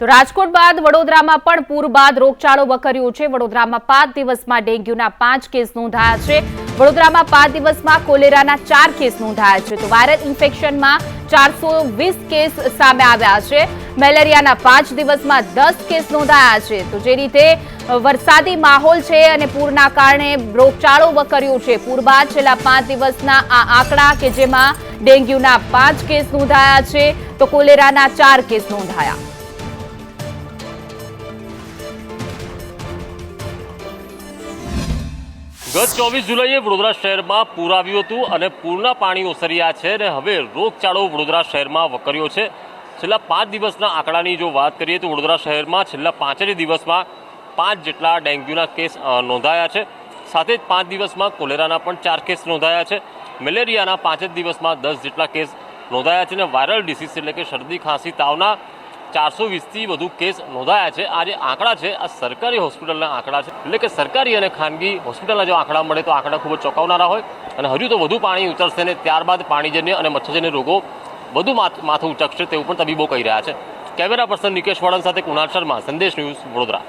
તો રાજકોટ બાદ વડોદરામાં પણ પૂર બાદ રોગચાળો વકર્યો છે. વડોદરામાં પાંચ દિવસમાં ડેન્ગ્યુના પાંચ કેસ નોંધાયા છે. વડોદરામાં પાંચ દિવસમાં કોલેરાના ચાર કેસ નોંધાયા છે. તો વાયરલ ઇન્ફેક્શનમાં ચારસો કેસ સામે આવ્યા છે. મેલેરિયાના પાંચ દિવસમાં દસ કેસ નોંધાયા છે. તો જે રીતે વરસાદી માહોલ છે અને પૂરના કારણે રોગચાળો વકર્યો છે. પૂર બાદ છેલ્લા પાંચ દિવસના આ આંકડા કે જેમાં ડેન્ગ્યુના પાંચ કેસ નોંધાયા છે. તો કોલેરાના ચાર કેસ નોંધાયા. ગત ચોવીસ જુલાઈએ વડોદરા શહેરમાં પૂર આવ્યું હતું અને પૂરના પાણી ઓસર્યા છે અને હવે રોગચાળો વડોદરા શહેરમાં વકર્યો છે. છેલ્લા પાંચ દિવસના આંકડાની જો વાત કરીએ તો વડોદરા શહેરમાં છેલ્લા પાંચ જ દિવસમાં પાંચ જેટલા ડેન્ગ્યુના કેસ નોંધાયા છે. સાથે જ પાંચ દિવસમાં કોલેરાના પણ ચાર કેસ નોંધાયા છે. મેલેરિયાના પાંચ જ દિવસમાં દસ જેટલા કેસ નોંધાયા છે અને વાયરલ ડિસીઝ એટલે કે શરદી, ખાંસી, તાવના ચારસો વીસથી વધુ કેસ નોંધાયા છે. આ જે આંકડા છે, આ સરકારી હોસ્પિટલના આંકડા છે. એટલે કે સરકારી અને ખાનગી હોસ્પિટલના જો આંકડા મળે તો આંકડા ખૂબ જ ચોંકાવનારા હોય અને હજુ તો વધુ પાણી ઉતરશે ને ત્યારબાદ પાણીજન્ય અને મચ્છરજન્ય રોગો વધુ માથ- ઉચકશે તેવું પણ તબીબો કહી રહ્યા છે. કેમેરા પર્સન નિકેશ વળન સાથે કુણાલ શર્મા, સંદેશ ન્યૂઝ વડોદરા.